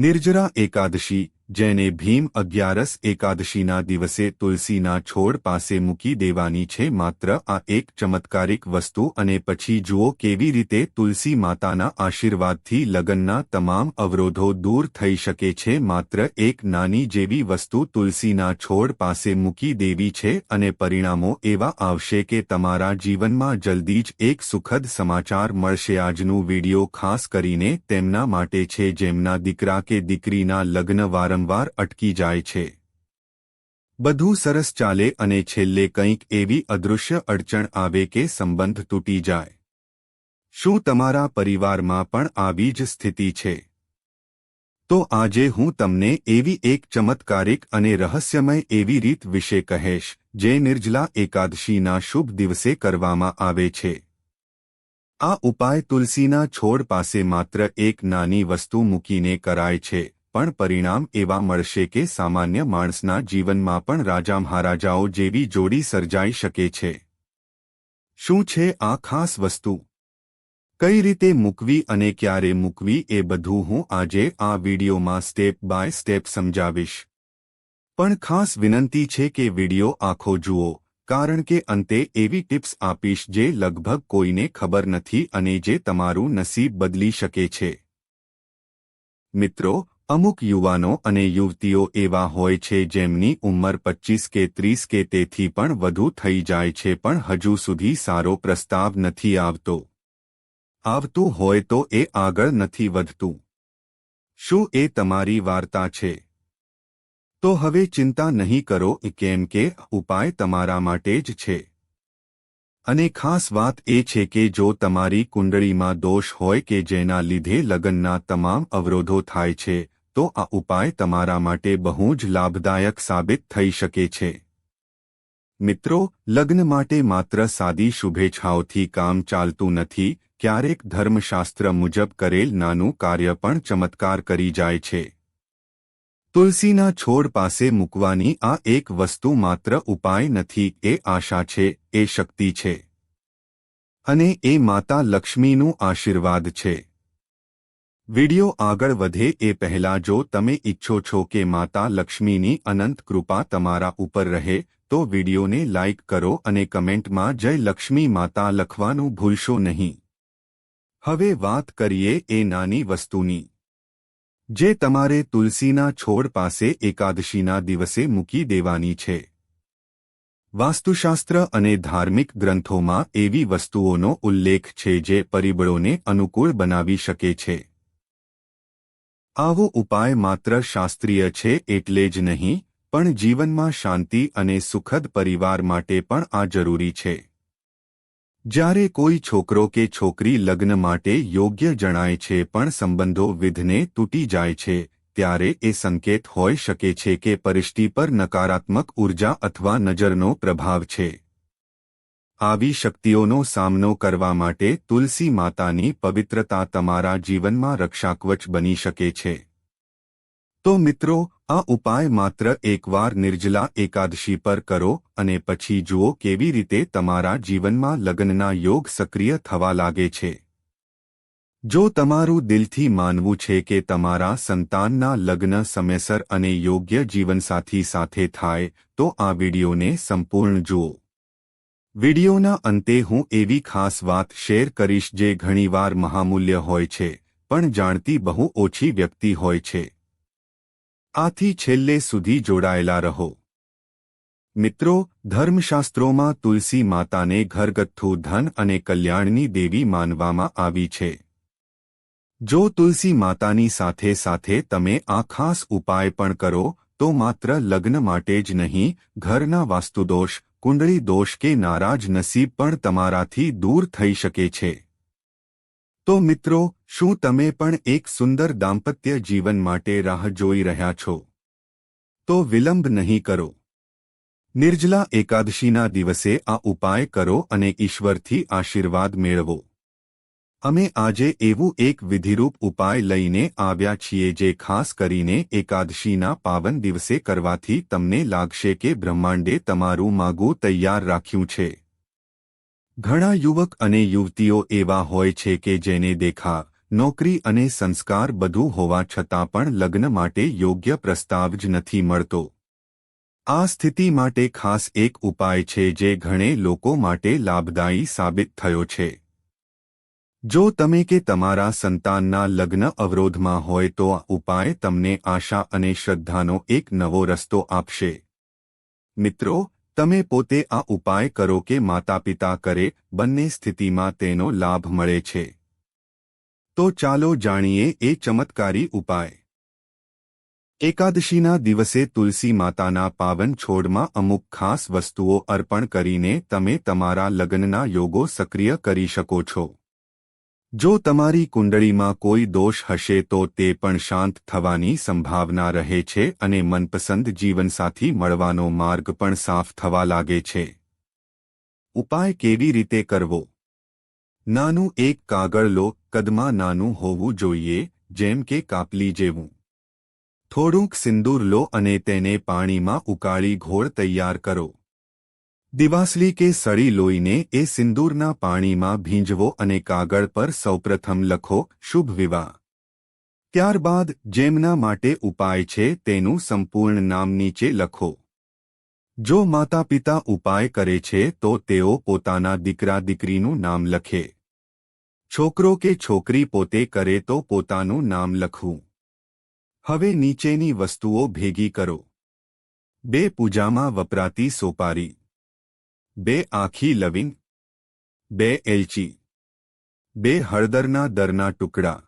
નિર્જરા એકાદશી જેને ભીમ અગિયારસ એકાદશીના દિવસે તુલસીના છોડ પાસે મૂકી દેવાની છે. માત્ર આ એક ચમત્કારિક વસ્તુ અને પછી જુઓ કેવી રીતે તુલસી માતાના આશીર્વાદથી લગ્નના તમામ અવરોધો દૂર થઈ શકે છે. માત્ર એક નાની જેવી વસ્તુ તુલસીના છોડ પાસે મૂકી દેવી છે અને પરિણામો એવા આવશે કે તમારા જીવનમાં જલ્દી જ એક સુખદ સમાચાર મળશે. આજનું વિડિયો ખાસ કરીને તેમના માટે છે. જેમના દીકરા કે દીકરીના લગ્ન વારંવાર વારંવાર અટકી જાય છે. બધું સરસ ચાલે અને છેલ્લે કંઈક એવી અદૃશ્ય અડચણ આવે કે સંબંધ તૂટી જાય. શું તમારા પરિવારમાં પણ આવી જ સ્થિતિ છે? તો આજે હું તમને એવી એક ચમત્કારિક અને રહસ્યમય એવી રીત વિશે કહેશ, જે નિર્જલા એકાદશીના શુભ દિવસે કરવામાં આવે છે. આ ઉપાય તુલસીના છોડ પાસે માત્ર એક નાની વસ્તુ મૂકીને કરાય છે. પણ પરિણામ એવા મળશે કે સામાન્ય માણસના જીવનમાં પણ રાજા મહારાજાઓ જેવી જોડી સર્જાઈ શકે છે. શું છે આ ખાસ વસ્તુ? કઈ રીતે મૂકવી અને ક્યારે મૂકવી એ બધું હું આજે આ વિડીયોમાં સ્ટેપ બાય સ્ટેપ સમજાવીશ. પણ ખાસ વિનંતી છે કે વીડિયો આખો જુઓ, કારણ કે અંતે એવી ટિપ્સ આપીશ જે લગભગ કોઈને ખબર નથી અને જે તમારું નસીબ બદલી શકે છે. મિત્રો અમુક યુવાનો અને યુવતીઓ એવા હોય છે જેમની ઉંમર પચ્ચીસ કે ત્રીસ કે તેથી પણ વધુ થઈ જાય છે પણ હજુ સુધી સારો પ્રસ્તાવ નથી આવતો. આવતું હોય તો એ આગળ નથી વધતું. શું એ તમારી વાર્તા છે? તો હવે ચિંતા નહીં કરો કેમ કે ઉપાય તમારા માટે જ છે. અને ખાસ વાત એ છે કે જો તમારી કુંડળીમાં દોષ હોય કે જેના લીધે લગ્નના તમામ અવરોધો થાય છે તો આ ઉપાય તમારા માટે બહુ જ લાભદાયક સાબિત થઈ શકે છે. મિત્રો, લગ્ન માટે માત્ર સાદી શુભેચ્છાઓથી કામ ચાલતું નથી, ક્યારેક ધર્મશાસ્ત્ર મુજબ કરેલ નાનું કાર્ય પણ ચમત્કાર કરી જાય છે. તુલસીના છોડ પાસે મૂકવાની આ એક વસ્તુ માત્ર ઉપાય નથી, એ આશા છે, એ શક્તિ છે. અને એ માતા લક્ષ્મીનું આશીર્વાદ છે. વિડિયો આગળ વધે એ પહેલા જો તમે ઈચ્છો છો કે માતા લક્ષ્મીની અનંત કૃપા તમારા ઉપર રહે, તો વિડિયોને લાઇક કરો અને કમેન્ટમાં જય લક્ષ્મી માતા લખવાનું ભૂલશો નહીં. હવે વાત કરીએ એ નાની વસ્તુની. જે તમારે તુલસીના છોડ પાસે એકાદશીના દિવસે મૂકી દેવાની છે. વાસ્તુશાસ્ત્ર અને ધાર્મિક ગ્રંથોમાં એવી વસ્તુઓનો ઉલ્લેખ છે જે પરિબળોને અનુકૂળ બનાવી શકે છે. આવો ઉપાય માત્ર શાસ્ત્રીય છે એટલે જ નહીં, પણ જીવનમાં શાંતિ અને સુખદ પરિવાર માટે પણ આ જરૂરી છે. જ્યારે કોઈ છોકરો કે છોકરી લગ્ન માટે યોગ્ય જણાય છે પણ સંબંધો વિધને તૂટી જાય છે, ત્યારે એ સંકેત હોઈ શકે છે કે પરિષ્ઠિ પર નકારાત્મક ઊર્જા અથવા નજરનો પ્રભાવ છે. આવી શક્તિઓનો સામનો કરવા માટે તુલસી માતાની પવિત્રતા તમારા જીવનમાં રક્ષાકવચ બની શકે છે. તો મિત્રો, આ ઉપાય માત્ર એકવાર નિર્જલા એકાદશી પર કરો અને પછી જુઓ કેવી રીતે તમારા જીવનમાં લગ્નના યોગ સક્રિય થવા લાગે છે. જો તમારું દિલથી માનવું છે કે તમારા સંતાનના લગ્ન સમયસર અને યોગ્ય જીવનસાથી સાથે થાય, તો આ વિડીયોને સંપૂર્ણ જુઓ. વિડિયોના અંતે હું એવી ખાસ વાત શેર કરીશ જે ઘણીવાર મહામૂલ્ય હોય છે, પણ જાણતી બહુ ઓછી વ્યક્તિ હોય છે. આથી છેલ્લે સુધી જોડાયેલા રહો. મિત્રો, ધર્મશાસ્ત્રોમાં તુલસી માતાને ઘરગથ્થુ ધન અને કલ્યાણની દેવી માનવામાં આવી છે. જો તુલસી માતાની સાથે સાથે તમે આ ખાસ ઉપાય પણ કરો, તો માત્ર લગ્ન માટે જ નહીં, ઘરના વાસ્તુદોષ કુંડળી દોષ કે નારાજ નસીબ પણ તમારાથી દૂર થઈ શકે છે. તો મિત્રો, શું તમે પણ એક સુંદર દાંપત્ય જીવન માટે રાહ જોઈ રહ્યા છો? તો વિલંબ નહીં કરો. નિર્જલા એકાદશીના દિવસે આ ઉપાય કરો અને ઈશ્વરથી આશીર્વાદ મેળવો. અમે આજે એવું એક વિધિરૂપ ઉપાય લઈને આવ્યા છીએ જે ખાસ કરીને એકાદશીના પાવન દિવસે કરવાથી તમને લાગશે કે બ્રહ્માંડે તમારું માગું તૈયાર રાખ્યું છે. ઘણા યુવક અને યુવતીઓ એવા હોય છે કે જેને દેખા, નોકરી અને સંસ્કાર બધું હોવા છતાં પણ લગ્ન માટે યોગ્ય પ્રસ્તાવ જ નથી મળતો. આ સ્થિતિ માટે ખાસ એક ઉપાય છે જે ઘણે લોકો માટે લાભદાયી સાબિત થયો છે. જો તમે કે તમારા સંતાનના લગ્ન અવરોધમાં હોય તો આ ઉપાય તમને આશા અને શ્રદ્ધાનો એક નવો રસ્તો આપશે. મિત્રો, તમે પોતે આ ઉપાય કરો કે માતાપિતા કરે, બંને સ્થિતિમાં તેનો લાભ મળે છે. તો ચાલો જાણીએ એ ચમત્કારી ઉપાય. એકાદશીના દિવસે તુલસી માતાના પાવન છોડમાં અમુક ખાસ વસ્તુઓ અર્પણ કરીને તમે તમારા લગ્નના યોગો સક્રિય કરી શકો છો. જો તમારી કુંડળીમાં કોઈ દોષ હશે તો તે પણ શાંત થવાની સંભાવના રહે છે અને મનપસંદ જીવનસાથી મળવાનો માર્ગ પણ સાફ થવા લાગે છે. ઉપાય કેવી રીતે કરવો? નાનું એક કાગળ લો, કદમાં નાનું હોવું જોઈએ, જેમ કે કાપલી જેવું. થોડુંક સિંદૂર લો અને તેને પાણીમાં ઉકાળી ઘોળ તૈયાર કરો. દિવાસલી કે સળી લોઈને એ સિંદૂરના પાણીમાં ભીંજવો અને કાગળ પર સૌપ્રથમ લખો, શુભ વિવાહ. ત્યારબાદ જેમના માટે ઉપાય છે તેનું સંપૂર્ણ નામ નીચે લખો. જો માતા પિતા ઉપાય કરે છે તો તેઓ પોતાના દીકરા દીકરીનું નામ લખે. છોકરો કે છોકરી પોતે કરે તો પોતાનું નામ લખવું. હવે નીચેની વસ્તુઓ ભેગી કરો. બે પૂજામાં વપરાતી સોપારી. બે આખી લવિંગ, બે એલચી, બે હળદરના દરના ટુકડા.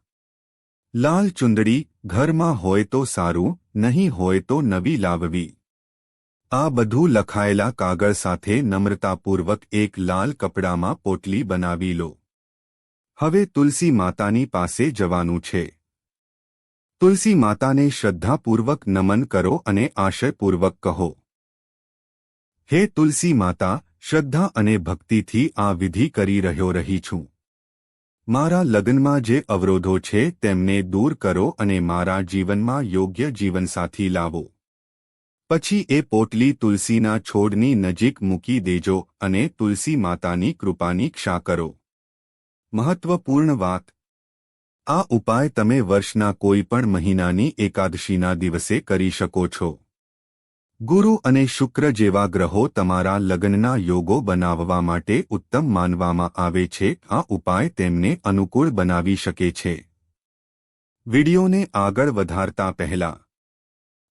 લાલ ચુંદડી ઘરમાં હોય તો સારું, નહીં હોય તો નવી લાવવી. આ બધું લખાયેલા કાગળ સાથે નમ્રતાપૂર્વક એક લાલ કપડામાં પોટલી બનાવી લો. હવે તુલસી માતાની પાસે જવાનું છે. તુલસી માતાને શ્રદ્ધાપૂર્વક નમન કરો અને આશયપૂર્વક કહો. હે તુલસી માતા શ્રદ્ધા અને ભક્તિથી આ વિધિ કરી રહ્યો રહી છું. મારા લગ્નમાં જે અવરોધો છે તેમને દૂર કરો અને મારા જીવનમાં યોગ્ય જીવનસાથી લાવો. પછી એ પોટલી તુલસીના છોડની નજીક મૂકી દેજો અને તુલસી માતાની કૃપાની ક્ષા કરો. મહત્વપૂર્ણ વાત. આ ઉપાય તમે વર્ષના કોઈપણ મહિનાની એકાદશીના દિવસે કરી શકો છો. ગુરુ અને શુક્ર જેવા ગ્રહો તમારા લગ્નના યોગો બનાવવા માટે ઉત્તમ માનવામાં આવે છે. આ ઉપાય તેમને અનુકૂળ બનાવી શકે છે. વિડિયોને આગળ વધારતા પહેલા,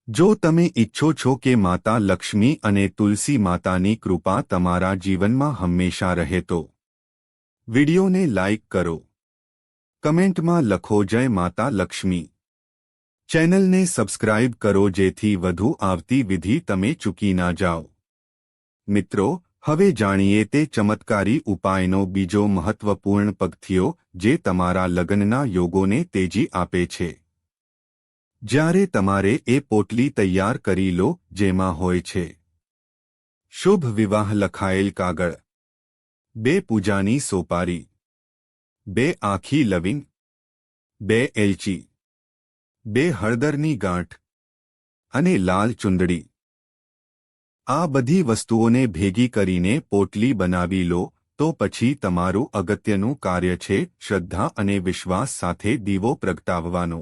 જો તમે ઈચ્છો છો કે માતા લક્ષ્મી અને તુલસી માતાની કૃપા તમારા જીવનમાં હંમેશા રહે તો, વિડિયોને લાઇક કરો. કમેન્ટમાં લખો, જય માતા લક્ષ્મી. ચેનલને સબસ્ક્રાઇબ કરો જેથી વધુ આવતી વિધિ તમે ચૂકી ના જાઓ. મિત્રો, હવે જાણીએ તે ચમત્કારી ઉપાયનો બીજો મહત્વપૂર્ણ પગથિયો જે તમારા લગ્નના યોગોને તેજી આપે છે. જ્યારે તમારે એ પોટલી તૈયાર કરી લો જેમાં હોય છે. શુભ વિવાહ લખાયેલ કાગળ. બે પૂજાની સોપારી. બે આખી લવિંગ. બે એલચી. બે હળદરની ગાંઠ અને લાલ ચુંદડી. આ બધી વસ્તુઓને ભેગી કરીને પોટલી બનાવી લો, તો પછી તમારું અગત્યનું કાર્ય છે શ્રદ્ધા અને વિશ્વાસ સાથે દીવો પ્રગટાવવાનો.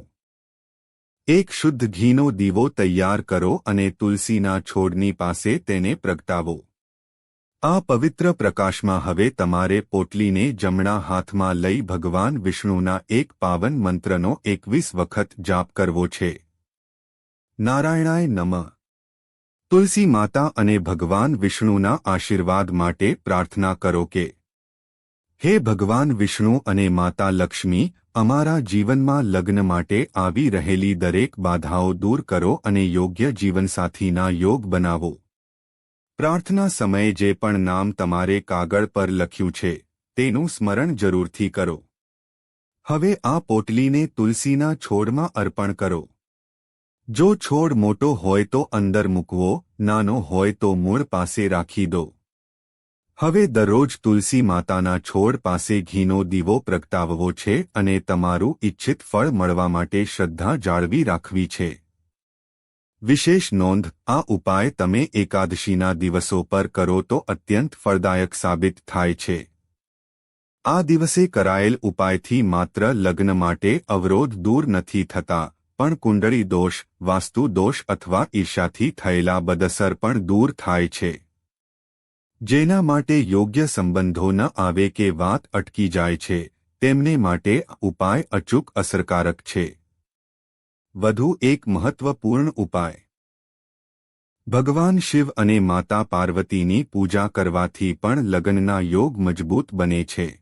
એક શુદ્ધ ઘીનો દીવો તૈયાર કરો અને તુલસીના છોડની પાસે તેને પ્રગટાવો. આ પવિત્ર પ્રકાશમાં હવે તમારે પોટલીને જમણા હાથમાં લઈ ભગવાન વિષ્ણુના એક પાવન મંત્રનો એકવીસ વખત જાપ કરવો છે. નારાયણાય નમ. તુલસી માતા અને ભગવાન વિષ્ણુના આશીર્વાદ માટે પ્રાર્થના કરો કે, હે ભગવાન વિષ્ણુ અને માતા લક્ષ્મી, અમારા જીવનમાં લગ્ન માટે આવી રહેલી દરેક બાધાઓ દૂર કરો અને યોગ્ય જીવનસાથીના યોગ બનાવો. પ્રાર્થના સમયે જે પણ નામ તમારે કાગળ પર લખ્યું છે, તેનું સ્મરણ જરૂરથી કરો. હવે આ પોટલીને તુલસીના છોડમાં અર્પણ કરો. જો છોડ મોટો હોય તો અંદર મૂકવો, નાનો હોય તો મૂળ પાસે રાખી દો. હવે દરરોજ તુલસી માતાના છોડ પાસે ઘીનો દીવો પ્રગટાવવો છે અને તમારું ઇચ્છિત ફળ મળવા માટે શ્રદ્ધા જાળવી રાખવી છે. વિશેષ નોંધ, આ ઉપાય તમે એકાદશીના દિવસો પર કરો તો અત્યંત ફળદાયક સાબિત થાય છે. આ દિવસે કરાયેલ ઉપાયથી માત્ર લગ્ન માટે અવરોધ દૂર નથી થતા, પણ કુંડળી દોષ, વાસ્તુ દોષ અથવા ઈર્ષાથી થયેલા બદસર પણ દૂર થાય છે. જેના માટે યોગ્ય સંબંધો ન આવે કે વાત અટકી જાય છે, તેમને માટે ઉપાય અચૂક અસરકારક છે. વધુ એક મહત્વપૂર્ણ ઉપાય. ભગવાન શિવ અને માતા પાર્વતીની પૂજા કરવાથી પણ લગ્નના યોગ મજબૂત બને છે.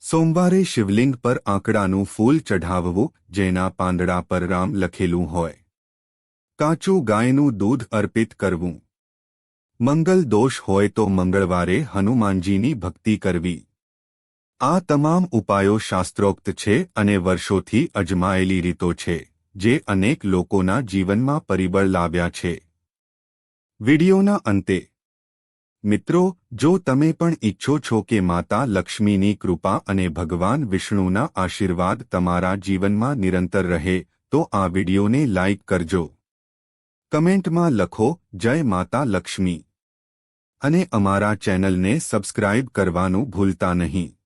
સોમવારે શિવલિંગ પર આંકડાનું ફૂલ ચઢાવવું, જેના પાંદડા પર રામ લખેલું હોય. કાચું ગાયનું દૂધ અર્પિત કરવું. મંગલ દોષ હોય તો મંગળવારે હનુમાનજીની ભક્તિ કરવી. આ તમામ ઉપાયો શાસ્ત્રોક્ત છે અને વર્ષોથી અજમાયેલી રીતો છે, જે અનેક લોકોના જીવનમાં પરિબળ લાવ્યા છે. વિડિયોના અંતે. મિત્રો, જો તમે પણ ઈચ્છો છો કે માતા લક્ષ્મીની કૃપા અને ભગવાન વિષ્ણુના આશીર્વાદ તમારા જીવનમાં નિરંતર રહે, તો આ વિડિયોને લાઇક કરજો. કમેન્ટમાં લખો, જય માતા લક્ષ્મી. અને અમારા ચેનલને સબસ્ક્રાઇબ કરવાનું ભૂલતા નહીં.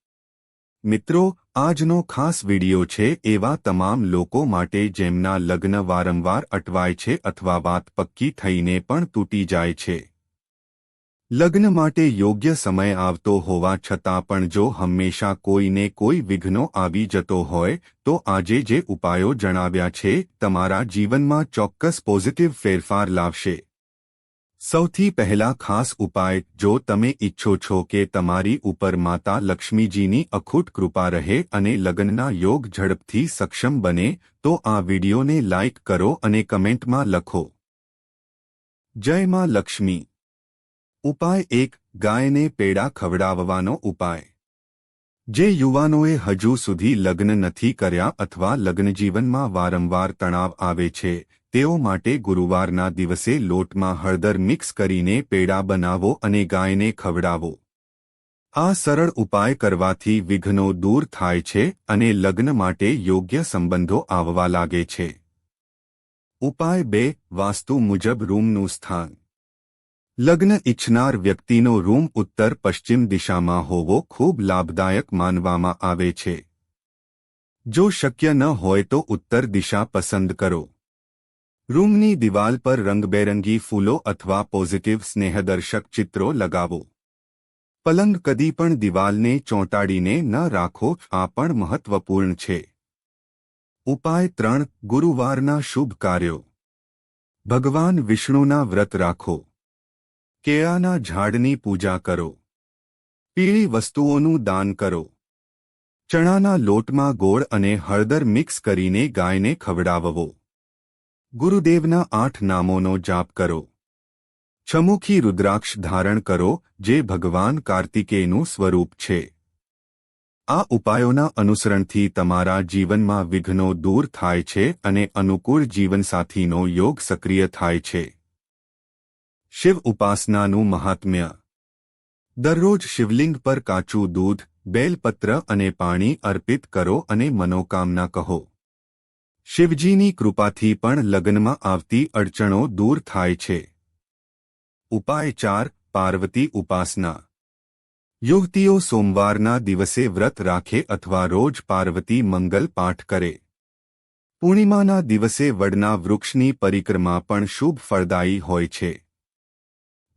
મિત્રો, આજનો ખાસ વિડિયો છે એવા તમામ લોકો માટે જેમના લગ્ન વારંવાર અટવાય છે અથવા વાત પક્કી થઈને પણ તૂટી જાય છે. લગ્ન માટે યોગ્ય સમય આવતો હોવા છતાં પણ જો હંમેશા કોઈને કોઈ વિઘ્નો આવી જતો હોય, તો આજે જે ઉપાયો જણાવ્યા છે, તમારા જીવનમાં ચોક્કસ પોઝિટિવ ફેરફાર લાવશે. સૌથી પહેલા ખાસ ઉપાય, જો તમે ઈચ્છો છો કે તમારી ઉપર માતા લક્ષ્મીજીની અખૂટ કૃપા રહે અને લગ્નના યોગ ઝડપથી સક્ષમ બને, તો આ વિડિયોને લાઇક કરો અને કમેન્ટમાં લખો. જય માં લક્ષ્મી. ઉપાય એક, ગાયને પેડા ખવડાવવાનો ઉપાય. જે યુવાનોએ હજુ સુધી લગ્ન નથી કર્યા અથવા લગ્નજીવનમાં વારંવાર તણાવ આવે છે તેઓ માટે ગુરુવારના દિવસે લોટમાં હળદર મિક્સ કરીને પેડા બનાવો અને ગાયને ખવડાવો. આ સરળ ઉપાય કરવાથી વિઘ્નો દૂર થાય છે અને લગ્ન માટે યોગ્ય સંબંધો આવવા લાગે છે. ઉપાય બે, વાસ્તુ મુજબ રૂમનું સ્થાન. લગ્ન ઇચ્છનાર વ્યક્તિનો રૂમ ઉત્તર પશ્ચિમ દિશામાં હોવો ખૂબ લાભદાયક માનવામાં આવે છે. જો શક્ય ન હોય તો ઉત્તર દિશા પસંદ કરો. રૂમની દિવાલ પર રંગબેરંગી ફૂલો અથવા પોઝિટિવ સ્નેહદર્શક ચિત્રો લગાવો. પલંગ કદી પણ દિવાલને ચોંટાડીને ન રાખો, આ પણ મહત્વપૂર્ણ છે. ઉપાય ત્રણ, ગુરુવારના શુભ કાર્યો. ભગવાન વિષ્ણુના વ્રત રાખો. કેળાના ઝાડની પૂજા કરો. પીળી વસ્તુઓનું દાન કરો. ચણાના લોટમાં ગોળ અને હળદર મિક્સ કરીને ગાયને ખવડાવવો. ગુરુદેવના આઠ નામોનો જાપ કરો. છમુખી રુદ્રાક્ષ ધારણ કરો, જે ભગવાન કાર્તિકેયનું સ્વરૂપ છે. આ ઉપાયોના અનુસરણથી તમારા જીવનમાં વિઘ્નો દૂર થાય છે અને અનુકૂળ જીવનસાથીનો યોગ સક્રિય થાય છે. શિવ ઉપાસનાનું મહાત્મ્ય. દરરોજ શિવલિંગ પર કાચું દૂધ, બેલપત્ર અને પાણી અર્પિત કરો અને મનોકામના કહો. શિવજીની કૃપાથી પણ લગ્નમાં આવતી અડચણો દૂર થાય છે. ઉપાય ચાર, પાર્વતી ઉપાસના. યુવતીઓ સોમવારના દિવસે વ્રત રાખે અથવા રોજ પાર્વતી મંગલ પાઠ કરે. પૂર્ણિમાના દિવસે વડના વૃક્ષની પરિક્રમા પણ શુભ ફળદાયી હોય છે.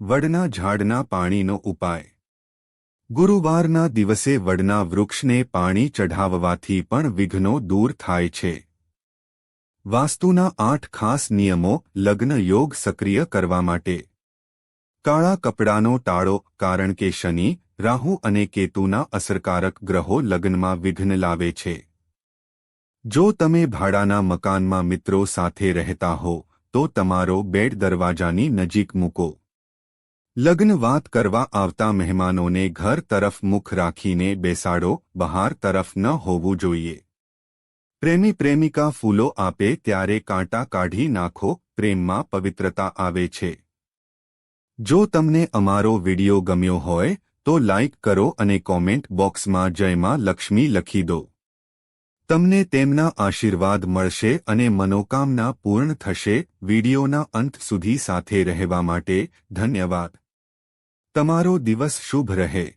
વડના ઝાડના પાણીનો ઉપાય. ગુરુવારના દિવસે વડના વૃક્ષને પાણી ચઢાવવાથી પણ વિઘ્નો દૂર થાય છે. વાસ્તુના આઠ ખાસ નિયમો લગ્ન યોગ સક્રિય કરવા માટે. કાળા કપડાનો ટાળો કારણ કે શનિ, રાહુ અને કેતુના અસરકારક ગ્રહો લગ્નમાં વિઘ્ન લાવે છે. જો તમે ભાડાના મકાનમાં મિત્રો સાથે રહેતા હો, તો તમારો બેડ દરવાજાની નજીક મૂકો. લગ્ન વાત કરવા આવતા મહેમાનોને ઘર તરફ મુખ રાખીને બેસાડો, બહાર તરફ ન હોવું જોઈએ. પ્રેમી પ્રેમિકા ફૂલો આપે ત્યારે કાંટા કાઢી નાખો, પ્રેમમાં પવિત્રતા આવે છે. જો તમને અમારો વિડિયો ગમ્યો હોય, તો લાઇક કરો અને કોમેન્ટ બોક્સમાં જયમાં લક્ષ્મી લખી દો. તમને તેમના આશીર્વાદ મળશે અને મનોકામના પૂર્ણ થશે, વિડિયોના અંત સુધી સાથે રહેવા માટે ધન્યવાદ. તમારો દિવસ શુભ રહે.